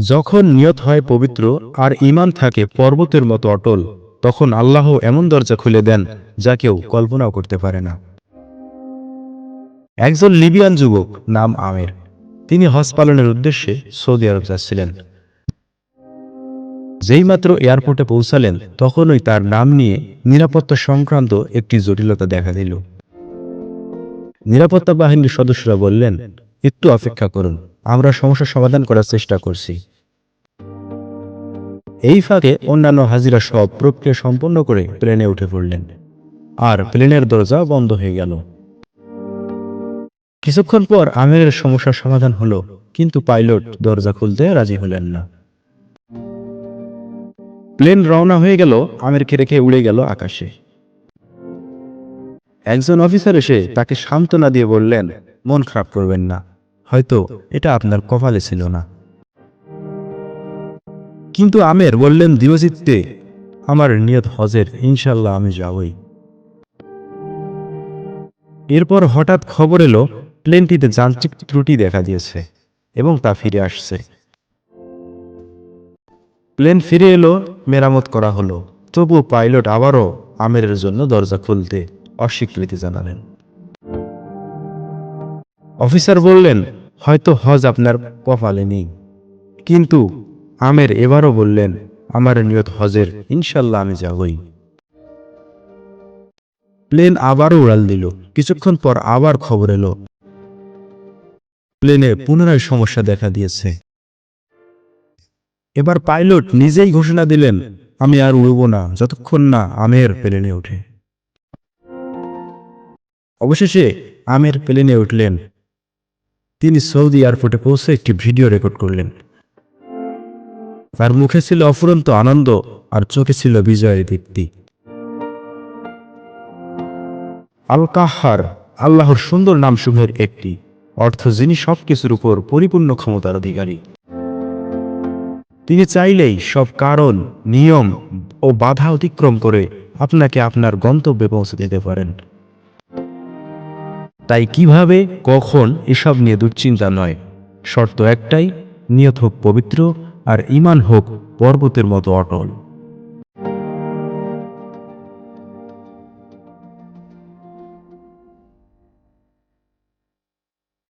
যখন নিয়ত হয় পবিত্র আর ইমান থাকে পর্বতের মতো অটল, তখন আল্লাহ এমন দরজা খুলে দেন যা কেউ কল্পনাও করতে পারে না। একজন লিবিয়ান যুবক নাম আমের। তিনি হজ পালনের উদ্দেশ্যে সৌদি আরব যাচ্ছিলেন। যেইমাত্র এয়ারপোর্টে পৌঁছালেন, তখনই তার নাম নিয়ে নিরাপত্তা সংক্রান্ত একটি জটিলতা দেখা দিল। নিরাপত্তা বাহিনীর সদস্যরা বললেন, একটু অপেক্ষা করুন। আমরা সমস্যার সমাধান করার চেষ্টা করছি। এই ফাঁকে অন্যান্য হাজিরা সব প্রক্রিয়া সম্পন্ন করে প্লেনে উঠে পড়লেন। আর প্লেনের দরজা বন্ধ হয়ে গেল। কিছুক্ষণ পর আমিরের সমস্যার সমাধান হলো, কিন্তু পাইলট দরজা খুলতে রাজি হলেন না। প্লেন রওনা হয়ে গেল, আমিরকে রেখে উড়ে গেল আকাশে। একজন অফিসার এসে তাকে সান্ত্বনা দিয়ে বললেন, মন খারাপ করবেন না। হয়তো এটা আপনার কপালে ছিল না। কিন্তু আমের বললেন দিবজিৎতে আমার নিয়ত হজের ইনশাল্লাহ আমি যাবই। এরপর হঠাৎ খবর এলো প্লেনটিতে যান্ত্রিক ত্রুটি দেখা দিয়েছে এবং তা ফিরে আসছে। প্লেন ফিরে এলো মেরামত করা হলো। তবুও পাইলট আবারও আমেরের জন্য দরজা খুলতে অস্বীকৃতি জানালেন। অফিসার বললেন হয়তো হজ আপনার কপালে নেই। কিন্তু আমের এবারও বললেন, আমার নিয়ত হজের ইনশাল্লাহ আমি যাবই। প্লেন আবারও উড়াল দিল। কিছুক্ষণ পর আবার খবর এলো। প্লেনে পুনরায় সমস্যা দেখা দিয়েছে। এবার পাইলট নিজেই ঘোষণা দিলেন, আমি আর উড়ব না, যতক্ষণ না আমের প্লেনে ওঠে। অবশেষে আমের প্লেনে উঠলেন তিনি সৌদি এয়ারপোর্টে পৌঁছে একটি ভিডিও রেকর্ড করলেন। তার মুখে ছিল অফুরন্ত আনন্দ আর চোখে ছিল বিজয়ের দীপ্তি। আল কাহার আল্লাহর সুন্দর নামসমূহের একটি, অর্থ যিনি সবকিছুর উপর পরিপূর্ণ ক্ষমতার অধিকারী। তিনি চাইলেই সব কারণ, নিয়ম ও বাধা অতিক্রম করে আপনাকে আপনার গন্তব্যে পৌঁছে দিতে পারেন। তাই কীভাবে, কখন এসব নিয়ে দুশ্চিন্তা নয়। শর্ত একটাই, নিয়ত হোক পবিত্র আর ইমান হোক পর্বতের মতো অটল।